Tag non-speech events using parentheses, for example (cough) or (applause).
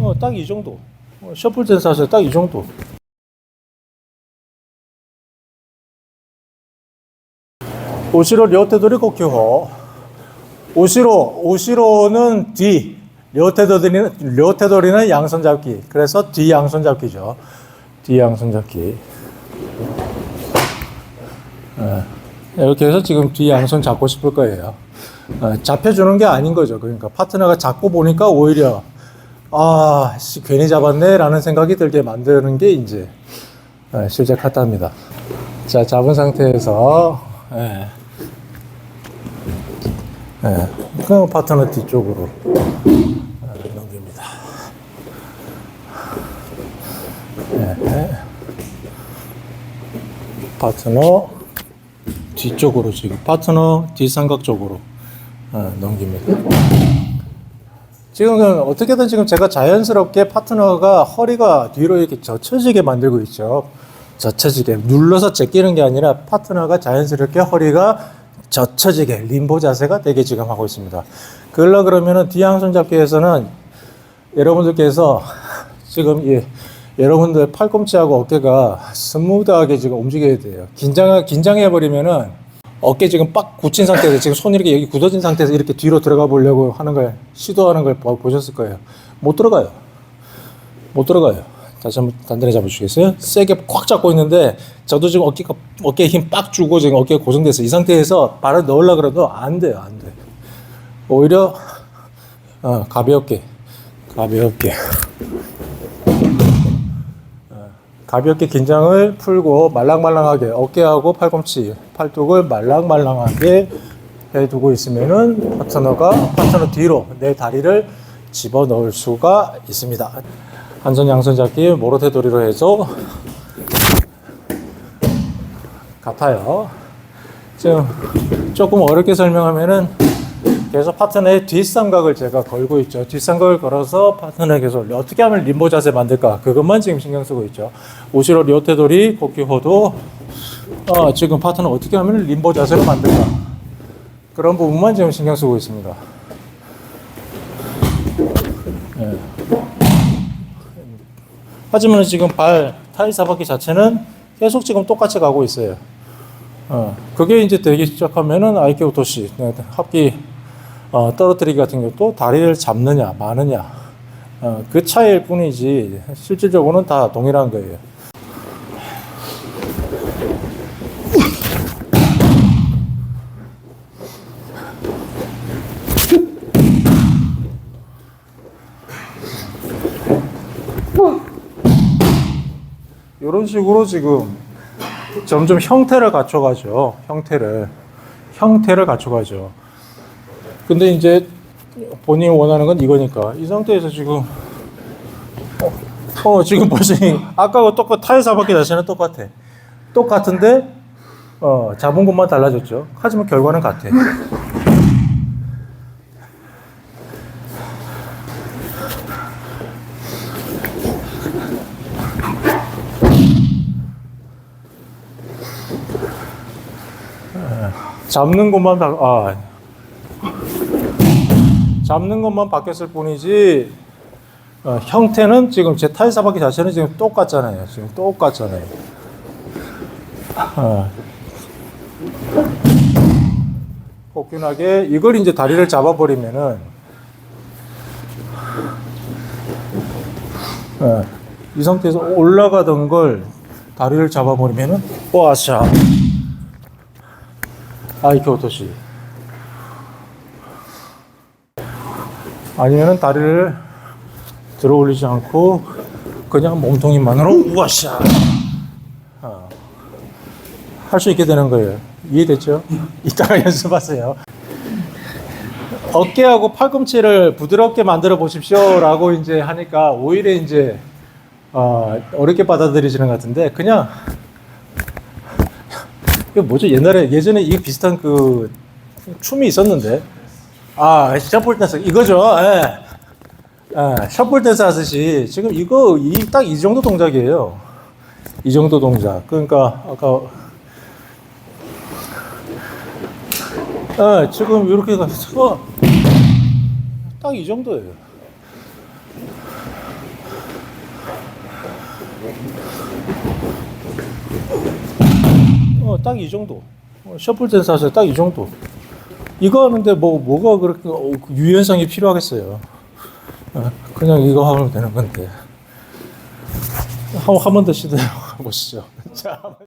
어, 딱 이 정도. 어, 셔플 댄스 하세요. 딱 이 정도. 오시로 려테도리 고큐호. 오시로, 오시로는 뒤. 려테도리는, 려테도리는 양손 잡기. 그래서 뒤 양손 잡기죠. 뒤 양손 잡기. 예, 이렇게 해서 지금 뒤 양손 잡고 싶을 거예요. 어, 잡혀주는 게 아닌 거죠. 그러니까 파트너가 잡고 보니까 오히려 아, 씨, 괜히 잡았네 라는 생각이 들게 만드는 게 이제 어, 실제 카타입니다. 자, 잡은 상태에서 예. 예, 그 파트너 뒤쪽으로 어, 넘깁니다. 예. 파트너 뒤쪽으로 지금 파트너 뒷삼각 쪽으로 어, 넘깁니다. 지금은 어떻게든 지금 제가 자연스럽게 파트너가 허리가 뒤로 이렇게 젖혀지게 만들고 있죠. 젖혀지게 눌러서 제끼는 게 아니라 파트너가 자연스럽게 허리가 젖혀지게 림보 자세가 되게 지금 하고 있습니다. 그러려 그러면은 뒤양손 잡기 에서는 여러분들께서 지금 이 여러분들 팔꿈치하고 어깨가 스무드하게 지금 움직여야 돼요. 긴장 긴장해 버리면은 어깨 지금 빡 굳힌 상태에서 지금 손이 이렇게 여기 굳어진 상태에서 이렇게 뒤로 들어가 보려고 하는 걸 시도하는 걸 보- 보셨을 거예요. 못 들어가요. 못 들어가요. 다시 한번 단단히 잡아주시겠어요? 세게 꽉 잡고 있는데 저도 지금 어깨가 어깨에 힘 빡 주고 지금 어깨가 고정돼서 이 상태에서 발을 넣으려 그래도 안 돼요, 안 돼. 오히려 어, 가볍게, 가볍게. 가볍게 긴장을 풀고 말랑말랑하게 어깨하고 팔꿈치, 팔뚝을 말랑말랑하게 해두고 있으면은 파트너가 파트너 뒤로 내 다리를 집어 넣을 수가 있습니다. 한 손 양손 잡기 모로테도리로 해서 같아요. 지금 조금 어렵게 설명하면은 계속 파트너의 뒷삼각을 제가 걸고 있죠. 뒷삼각을 걸어서 파트너에 계속 어떻게 하면 림보 자세 만들까 그것만 지금 신경 쓰고 있죠. 오시로 리오테도리 고키호도 어, 지금 파트너 어떻게 하면 림보 자세를 만들까 그런 부분만 지금 신경 쓰고 있습니다. 예. 하지만 지금 발 타이 사바퀴 자체는 계속 지금 똑같이 가고 있어요. 어, 그게 이제 되기 시작하면은 아이케오 도시 네, 합기 어, 떨어뜨리기 같은 경우도 다리를 잡느냐 마느냐 어, 그 차이일 뿐이지 실질적으로는 다 동일한 거예요. 이런 식으로 지금 점점 형태를 갖춰가죠. 형태를 형태를 갖춰가죠. 근데 이제 본인이 원하는 건 이거니까 이 상태에서 지금 어, 어, 지금 보시니 아까와 똑같 타일 사바퀴 자체는 똑같아. 똑같은데 어 잡은 것만 달라졌죠. 하지만 결과는 같아. 잡는 것만 바, 아 잡는 것만 바뀌었을 뿐이지 어, 형태는 지금 제 타일 사바퀴 자체는 지금 똑같잖아요. 지금 똑같잖아요. 어. 복균하게 이걸 이제 다리를 잡아버리면은 어, 이 상태에서 올라가던 걸 다리를 잡아버리면은 와샤 아이큐 도시 아니면은 다리를 들어 올리지 않고 그냥 몸통이만으로 우와샤 할수 있게 되는 거예요. 이해됐죠? (laughs) 이따가 연습하세요. 어깨하고 팔꿈치를 부드럽게 만들어 보십시오라고 이제 하니까 오히려 이제 어, 어렵게 받아들이시는 것 같은데 그냥 이거 뭐죠? 옛날에 예전에 이 비슷한 그 춤이 있었는데 아 셔플 댄스 이거죠. 예. 예, 셔플 댄스 하듯이 지금 이거 이딱이 정도 동작이에요. 이 정도 동작. 그러니까 아까 예, 지금 이렇게 가서 딱 이 정도예요. 어, 딱 이 정도. 어, 셔플 댄서에서 딱이 정도. 이거 하는데 뭐 뭐가 그렇게 어, 유연성이 필요하겠어요. 어, 그냥 이거 하면 되는 건데. 한 번 더 시도해 (laughs) 보시죠. 자.